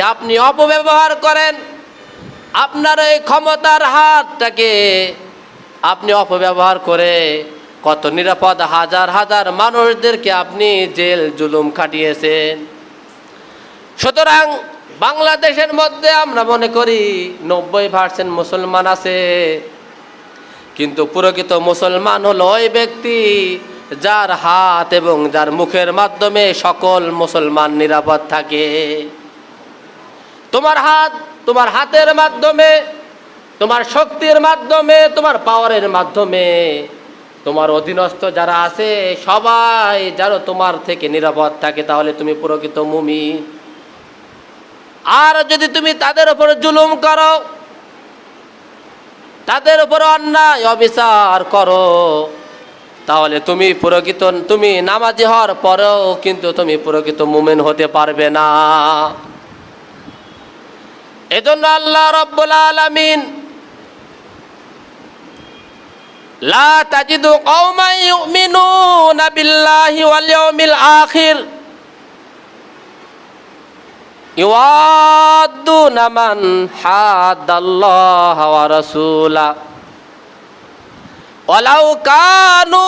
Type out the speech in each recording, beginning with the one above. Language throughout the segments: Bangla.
আপনি অপব্যবহার করেন, আপনার এই ক্ষমতার হাতটাকে আপনি অপব্যবহার করে কত নিরাপদ হাজার হাজার মানুষদেরকে আপনি জেল, জুলুম খাটিয়েছেন। সুতরাং বাংলাদেশের মধ্যে আমরা মনে করি নব্বই পার্সেন্ট মুসলমান আছে। কিন্তু প্রকৃত মুসলমান হলো ওই ব্যক্তি যার হাত এবং যার মুখের মাধ্যমে সকল মুসলমান নিরাপদ থাকে। তোমার হাত তোমার হাতের মাধ্যমে, তোমার শক্তির মাধ্যমে, তোমার পাওয়ারের মাধ্যমে, তোমার অধীনস্থ যারা আছে, সবাই যেন তোমার থেকে নিরাপদ থাকে, তাহলে তুমি প্রকৃত মুমি আর যদি তুমি তাদের উপর জুলুম করো, তাদের উপর অন্যায় অবিচার করো, তাহলে তুমি প্রকৃত, তুমি নামাজি হওয়ার পরেও কিন্তু তুমি প্রকৃত মুমেন হতে পারবে না। এজন্য আল্লাহ রব্বুল আলামিন, লা তাজিদু কওমান ইউমিনুনা বিল্লাহি ওয়াল ইয়াউমিল আখির ইউয়াদ্দুনা মান হাদাল্লাহ ওয়া রাসূলা, ওয়ালাউ কানু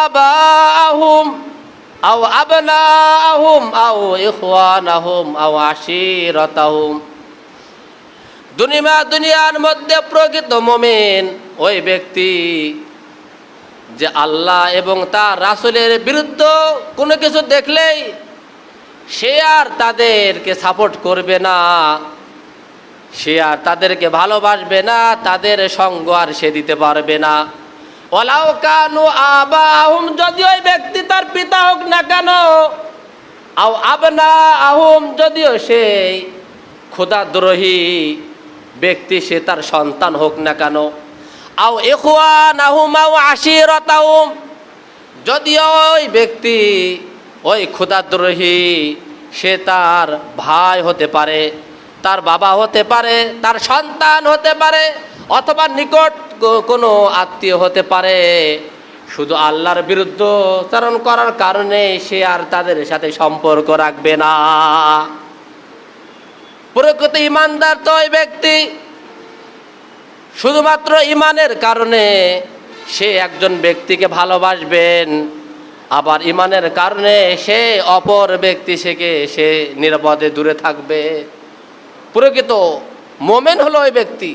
আবাহুম আও আবনাহুম আও ইখওয়ানাহুম, আও আশিরাতাহুম। দুনিয়া দুনিয়ার মধ্যে প্রকৃত মোমেন ওই ব্যক্তি যে আল্লাহ এবং তার রাসূলের বিরুদ্ধ কোনো কিছু দেখলেই সে আর তাদেরকে সাপোর্ট করবে না, সে আর তাদেরকে ভালোবাসবে না, তাদের সঙ্গ আর সে দিতে পারবে না। ওলাও কানু আবা আহুম যদি ওই ব্যক্তি তার পিতা হোক না কেন আবনা আহুম যদিও সেই ক্ষুদাদ্রোহী ব্যক্তি সে তার সন্তান হোক না কেন, আও এখুয়ান আহুম আও আশিরত আহুম যদিও ওই ব্যক্তি, ওই ক্ষুদাদ্রোহী সে তার ভাই হতে পারে, তার বাবা হতে পারে, তার সন্তান হতে পারে অথবা নিকট কোনো আত্মীয় হতে পারে। শুধু আল্লাহর বিরুদ্ধ চারণ করার কারণে সে আর তাদের সাথে সম্পর্ক রাখবে না। প্রকৃত ইমানদার তো ওই ব্যক্তি। শুধুমাত্র ইমানের কারণে সে একজন ব্যক্তিকে ভালোবাসবেন। আবার ইমানের কারণে সে অপর ব্যক্তি থেকে সে নিরাপদে দূরে থাকবে। প্রকৃত মোমেন হলো ওই ব্যক্তি।